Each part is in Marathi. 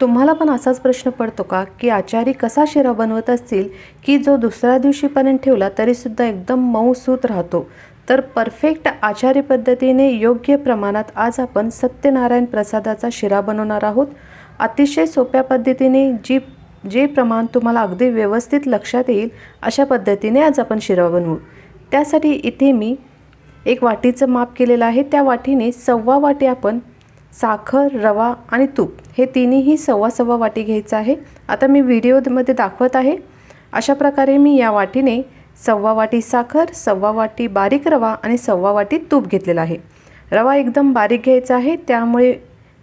तुम्हाला पण असाच प्रश्न पडतो का की आचारी कसा शिरा बनवत असतील की जो दुसऱ्या दिवशीपर्यंत ठेवला तरीसुद्धा एकदम मऊसूत राहतो? तर परफेक्ट आचारी पद्धतीने योग्य प्रमाणात आज आपण सत्यनारायण प्रसादाचा शिरा बनवणार आहोत. अतिशय सोप्या पद्धतीने जी जे प्रमाण तुम्हाला अगदी व्यवस्थित लक्षात येईल अशा पद्धतीने आज आपण शिरा बनवू. त्यासाठी इथे मी एक वाटीचं माप केलेलं आहे. त्या वाटीने सव्वा वाटी आपण साखर रवा आणि तूप हे तिन्हीही सव्वा सव्वा वाटी घ्यायचं आहे. आता मी व्हिडिओमध्ये दाखवत आहे. अशा प्रकारे मी या वाटीने सव्वा वाटी साखर सव्वा वाटी बारीक रवा आणि सव्वा वाटी तूप घेतलेला आहे. रवा एकदम बारीक घ्यायचा आहे. त्यामुळे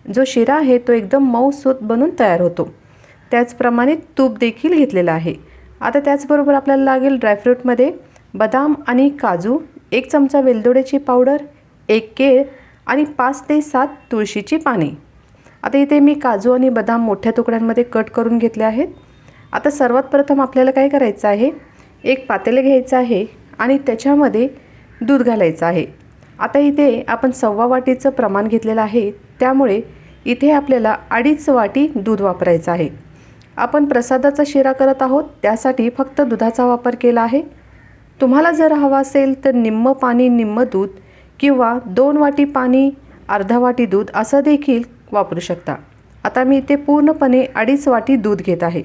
जो शिरा आहे तो एकदम मऊसूत बनून तयार होतो. त्याचप्रमाणे तूप देखील घेतलेलं आहे. आता त्याचबरोबर आपल्याला लागेल ड्रायफ्रूटमध्ये बदाम आणि काजू एक चमचा वेलदोड्याची पावडर एक केळ आणि पाच ते सात तुळशीची पाने. आता इथे मी काजू आणि बदाम मोठ्या तुकड्यांमध्ये कट करून घेतले आहेत. आता सर्वात प्रथम आपल्याला काय करायचं आहे? एक पातेलं घ्यायचं आहे आणि त्याच्यामध्ये दूध घालायचं आहे. आता इथे आपण सव्वा वाटीचं प्रमाण घेतलेलं आहे. त्यामुळे इथे आपल्याला अडीच वाटी दूध वापरायचं आहे. आपण प्रसादाचा शिरा करत आहोत. त्यासाठी फक्त दुधाचा वापर केला आहे. तुम्हाला जर हवा असेल तर निम्म पाणी निम्म दूध किंवा दोन वाटी पाणी अर्धा वाटी दूध असं देखील वापरू शकता. आता मी इथे पूर्णपणे अडीच वाटी दूध घेत आहे.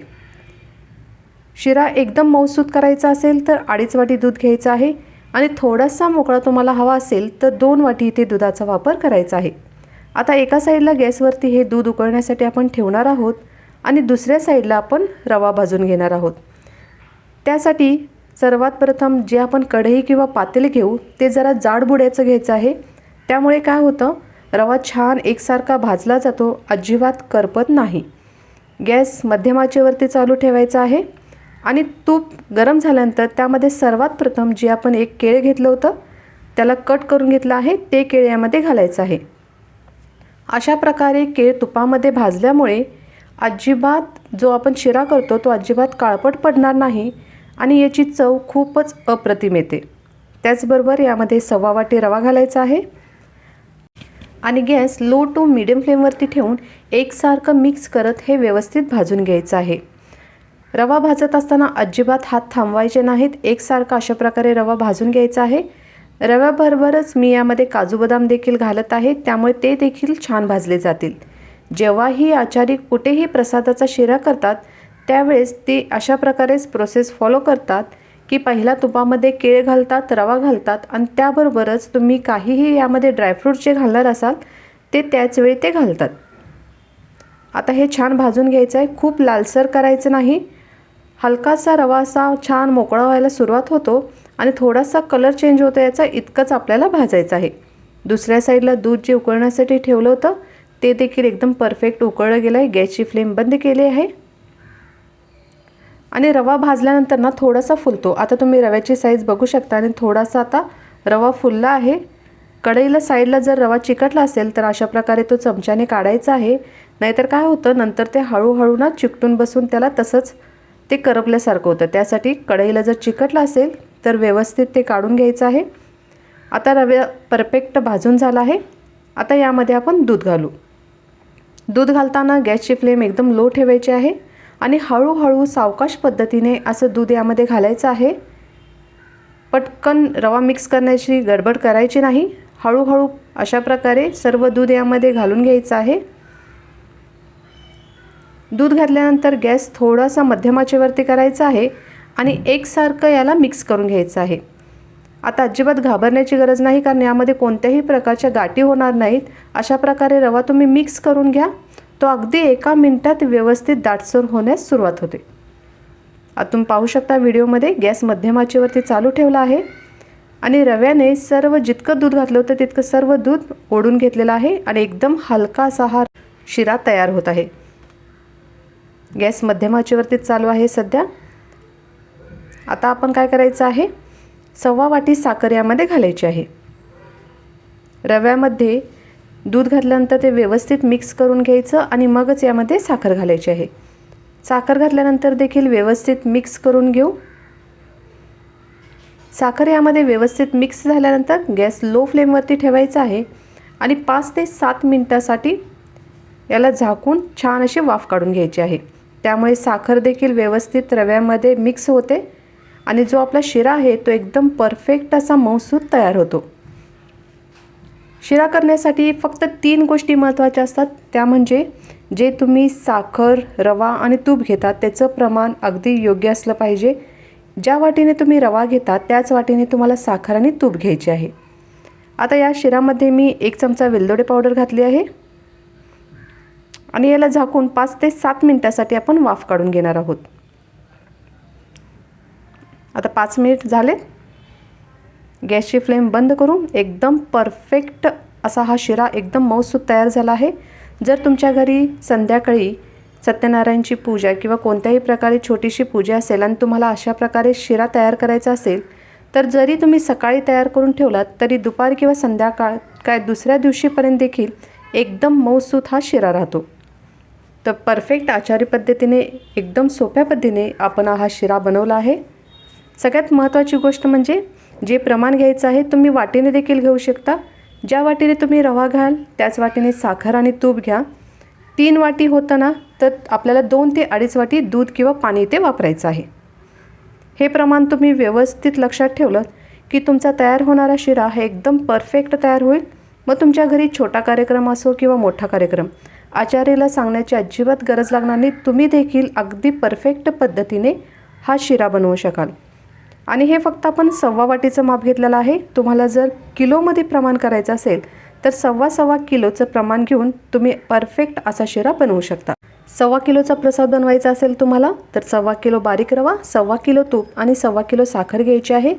शिरा एकदम मऊसूत करायचा असेल तर अडीच वाटी दूध घ्यायचं आहे आणि थोडासा मोकळा तुम्हाला हवा असेल तर दोन वाटी इथे दुधाचा वापर करायचा आहे. आता एका साईडला गॅसवरती हे दूध उकळण्यासाठी आपण ठेवणार आहोत आणि दुसऱ्या साईडला आपण रवा भाजून घेणार आहोत. त्यासाठी सर्वात प्रथम जे आपण कढई किंवा पातेल घेऊ ते जरा जाड बुड्याचं घ्यायचं आहे. त्यामुळे काय होतं रवा छान एकसारखा भाजला जातो अजिबात करपत नाही. गॅस मध्यमाचेवरती चालू ठेवायचा आहे आणि तूप गरम झाल्यानंतर त्यामध्ये सर्वात प्रथम जे आपण एक केळ घेतलं होतं त्याला कट करून घेतलं आहे ते केळ यामध्ये घालायचं आहे. अशा प्रकारे केळ तुपामध्ये भाजल्यामुळे अजिबात जो आपण शिरा करतो तो अजिबात काळपट पडणार नाही. आणि याची चव खूपच अप्रतिम येते. त्याचबरोबर यामध्ये सव्वा वाटी रवा घालायचा आहे. आणि गॅस लो टू मिडियम फ्लेमवरती ठेवून एकसारखं मिक्स करत हे व्यवस्थित भाजून घ्यायचं आहे. रवा भाजत असताना अजिबात हात थांबवायचे नाहीत. एकसारखा अशा प्रकारे रवा भाजून घ्यायचा आहे. रव्याबरोबरच मी यामध्ये काजू बदाम देखील घालत आहे. त्यामुळे ते देखील छान भाजले जातील. जेव्हाही आचारी कुठेही प्रसादाचा शिरा करतात त्यावेळेस ते अशा प्रकारेच प्रोसेस फॉलो करतात की पहिला तुपामध्ये केळ घालतात रवा घालतात आणि त्याबरोबरच तुम्ही काहीही यामध्ये ड्रायफ्रूट जे घालणार असाल ते त्याचवेळी ते घालतात. आता हे छान भाजून घ्यायचं आहे. खूप लालसर करायचं नाही. हलकासा रवा असा छान मोकळा व्हायला सुरुवात होतो आणि थोडासा कलर चेंज होतो याचा इतकंच आपल्याला भाजायचं आहे. दुसऱ्या साईडला दूध जे उकळण्यासाठी ठेवलं होतं ते देखील एकदम परफेक्ट उकळलं गेलं आहे गॅसची फ्लेम बंद केली आहे. आणि रवा भाजल्यानंतर ना थोडासा फुलतो. आता तुम्ही रव्याची साईज बघू शकता आणि थोडासा आता रवा फुलला आहे. कढईला साईडला जर रवा चिकटला असेल तर अशा प्रकारे तो चमच्याने काढायचा आहे. नाहीतर काय होतं नंतर ते हळूहळू ना चिकटून बसून त्याला तसंच ते करपल्यासारखं होतं. त्यासाठी कढईला जर चिकटला असेल तर व्यवस्थित ते काढून घ्यायचं आहे. आता रव्या परफेक्ट भाजून झाला आहे. आता यामध्ये आपण दूध घालू. दूध घालताना गॅसची फ्लेम एकदम लो ठेवायची आहे. आणि हळूहळू सावकाश पद्धतीने असं दूध यामध्ये घालायचं आहे. पटकन रवा मिक्स करण्याची गडबड करायची नाही. हळूहळू अशा प्रकारे सर्व दूध यामध्ये घालून घ्यायचं आहे. दूध घातल्यानंतर गॅस थोडासा मध्यमाचेवरती करायचा आहे आणि एकसारखं याला मिक्स करून घ्यायचं आहे. आता अजिबात घाबरण्याची गरज नाही कारण यामध्ये कोणत्याही प्रकारच्या गाठी होणार नाहीत. अशा प्रकारे रवा तुम्ही मिक्स करून घ्या. तो अगदी एका मिनटात व्यवस्थित दाटसर होण्यास सुरुवात होते. आतून पाहू शकता व्हिडिओमध्ये गॅस मध्यमाचेवरती चालू ठेवला आहे आणि रव्याने सर्व जितकं दूध घातलं होतं तितकं सर्व दूध ओढून घेतलेलं आहे आणि एकदम हलका असा हा शिरा तयार होत आहे. गॅस मध्यमाचेवरती चालू आहे सध्या. आता आपण काय करायचं आहे? सव्वा वाटी साखर यामध्ये घालायची आहे. रव्यामध्ये दूध घातल्यानंतर ते व्यवस्थित मिक्स करून घ्यायचं आणि मगच यामध्ये साखर घालायची आहे. साखर घातल्यानंतर देखील व्यवस्थित मिक्स करून घेऊ. साखर यामध्ये व्यवस्थित मिक्स झाल्यानंतर गॅस लो फ्लेमवरती ठेवायचा आहे आणि पाच ते सात मिनटासाठी याला झाकून छान अशी वाफ काढून घ्यायची आहे. त्यामुळे साखर देखील व्यवस्थित रव्यामध्ये मिक्स होते आणि जो आपला शिरा आहे तो एकदम परफेक्ट असा मौसूद तयार होतो. शिरा करण्यासाठी फक्त तीन गोष्टी महत्त्वाच्या असतात. त्या म्हणजे जे तुम्ही साखर रवा आणि तूप घेतात त्याचं प्रमाण अगदी योग्य असलं पाहिजे. ज्या वाटीने तुम्ही रवा घेता त्याच वाटीने तुम्हाला साखर आणि तूप घ्यायचे आहे. आता या शिरामध्ये मी एक चमचा वेलदोडे पावडर घातली आहे. आणि याला झाकून पाच ते सात मिनटासाठी आपण वाफ काढून घेणार आहोत. आता पाच मिनिट झाले. गॅसची फ्लेम बंद करून एकदम परफेक्ट असा हा शिरा एकदम मऊसूत तयार झाला आहे. जर तुमच्या घरी संध्याकाळी सत्यनारायणची पूजा किंवा कोणत्याही प्रकारे छोटीशी पूजा असेल आणि तुम्हाला अशा प्रकारे शिरा तयार करायचा असेल तर जरी तुम्ही सकाळी तयार करून ठेवलात तरी दुपार किंवा संध्याकाळ काय दुसऱ्या दिवशीपर्यंत देखील एकदम मऊसूत हा शिरा राहतो. तर परफेक्ट आचारी पद्धतीने एकदम सोप्या पद्धतीने आपण हा शिरा बनवला आहे. सगळ्यात महत्त्वाची गोष्ट म्हणजे जे प्रमाण घ्यायचं आहे तुम्ही वाटीने देखील घेऊ शकता. ज्या वाटीने तुम्ही रवा घ्याल त्याच वाटीने साखर आणि तूप घ्या. तीन वाटी होतं ना तर आपल्याला दोन ते अडीच वाटी दूध किंवा पाणी ते वापरायचं आहे. हे प्रमाण तुम्ही व्यवस्थित लक्षात ठेवलं की तुमचा तयार होणारा शिरा हा एकदम परफेक्ट तयार होईल. मग तुमच्या घरी छोटा कार्यक्रम असो किंवा मोठा कार्यक्रम आचार्याला सांगण्याची अजिबात गरज लागणार नाही. तुम्ही देखील अगदी परफेक्ट पद्धतीने हा शिरा बनवू शकाल. आणि हे फक्त आपण सव्वा वाटीचं माप घेतलेलं आहे. तुम्हाला जर किलोमध्ये प्रमाण करायचं असेल तर सव्वा सव्वा किलोचं प्रमाण घेऊन तुम्ही परफेक्ट असा शिरा बनवू शकता. सव्वा किलोचा प्रसाद बनवायचा असेल तुम्हाला तर सव्वा किलो बारीक रवा सव्वा किलो तूप आणि सव्वा किलो साखर घ्यायची आहे.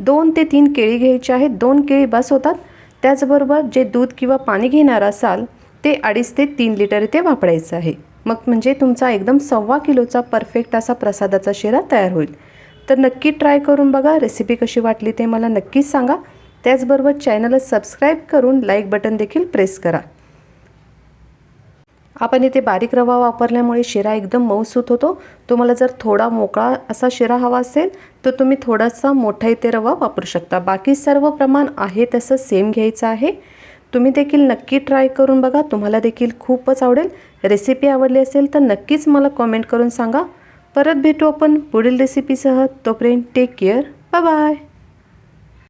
दोन ते तीन केळी घ्यायची आहेत दोन केळी बस होतात. त्याचबरोबर जे दूध किंवा पाणी घेणार असाल ते अडीच ते तीन लिटर इथे वापरायचं आहे. मग म्हणजे तुमचा एकदम सव्वा किलोचा परफेक्ट असा प्रसादाचा शिरा तयार होईल. तर नक्की ट्राय करून बघा. रेसिपी कशी वाटली ते मला नक्कीच सांगा. त्याचबरोबर चॅनलला सबस्क्राईब करून लाईक बटन देखील प्रेस करा. आपण इथे बारीक रवा वापरल्यामुळे शिरा एकदम मऊसूत होतो. तुम्हाला जर थोडा मोकळा असा शिरा हवा असेल तर तुम्ही थोडासा मोठा इथे रवा वापरू शकता. बाकी सर्व प्रमाण आहे तसं सेम घ्यायचं आहे. तुम्ही देखील नक्की ट्राय करून बघा. तुम्हाला देखील खूपच आवडेल. रेसिपी आवडली असेल तर नक्कीच मला कॉमेंट करून सांगा. परत भेटू आपण पुढील रेसिपीसह तोपर्यंत टेक केअर बाय बाय